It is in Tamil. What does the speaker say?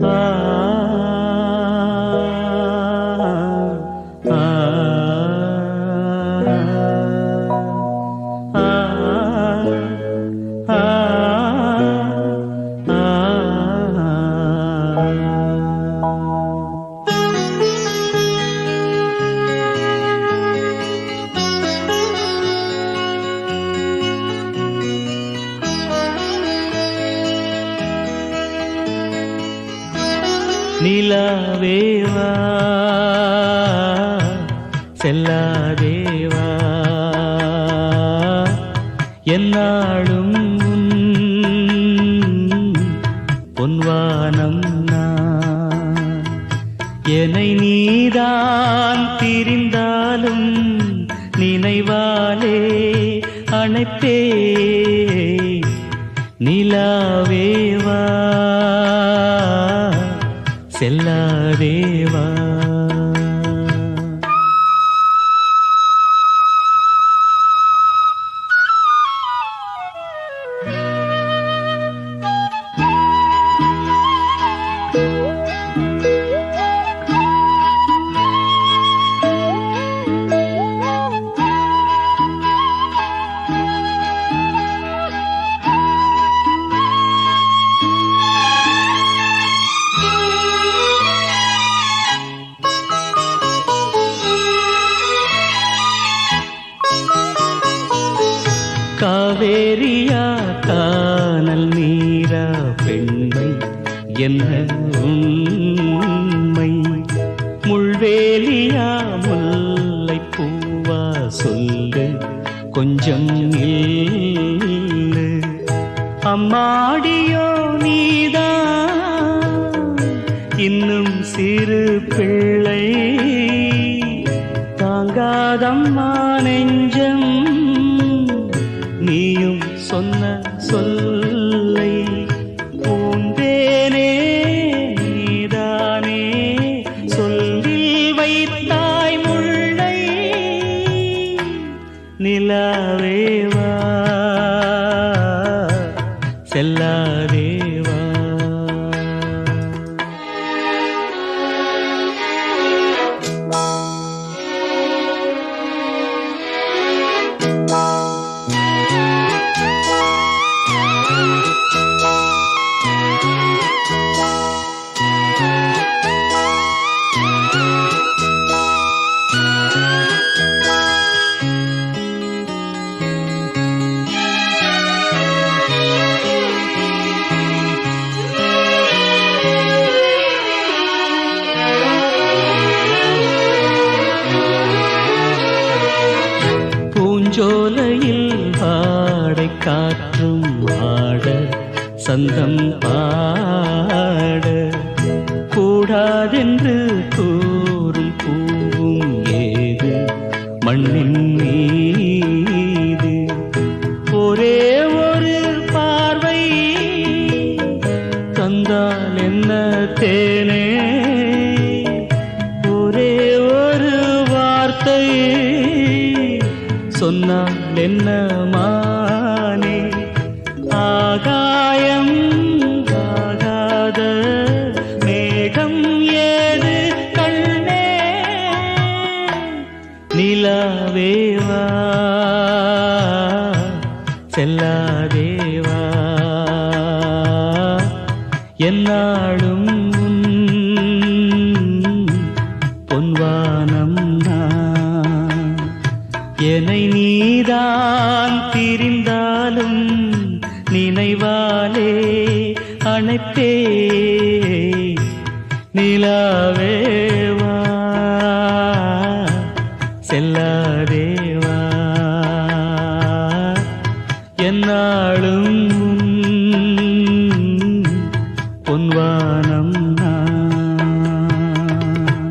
Ah. நிலாவேவா? செல்லாதேவா? என்னாலும் பொன்வானம் நான். என்னை நீதான் திரிந்தாலும் நினைவாலே அணைப்பே. நிலாவேவா? செல்லாதேவா காவேரியா காணல் நீரா பெண்மை என்ன உண்மை முள்வேலியா முல்லை பூவா சொல்லு கொஞ்சம் அம்மாடியோ நீதா இன்னும் சிறு பிள்ளை. தாங்காதம்மா நெஞ்சம் செல்லாதே. பூஞ்சோலையில் பாடை காற்றும் ஆட சந்தம் ஆட கூடாதென்று கூறும் பூவும் ஏது? மண்ணின் மீது. ஒரே ஒரு பார்வை தந்தால் என்ன தேனே? ஒரே ஒரு வார்த்தை சொன்னால் என்ன மானே? ஆகாயம் ஆகாத மேகம் ஏது கண்ணே? நிலாவேவா செல்லாதேவா என்னாலும் பொன்வானம் என்னை நீதான் திரிந்தாலும் நினைவாலே அணைப்பே. நிலாவேவா செல்லாதேவா என்னாலும்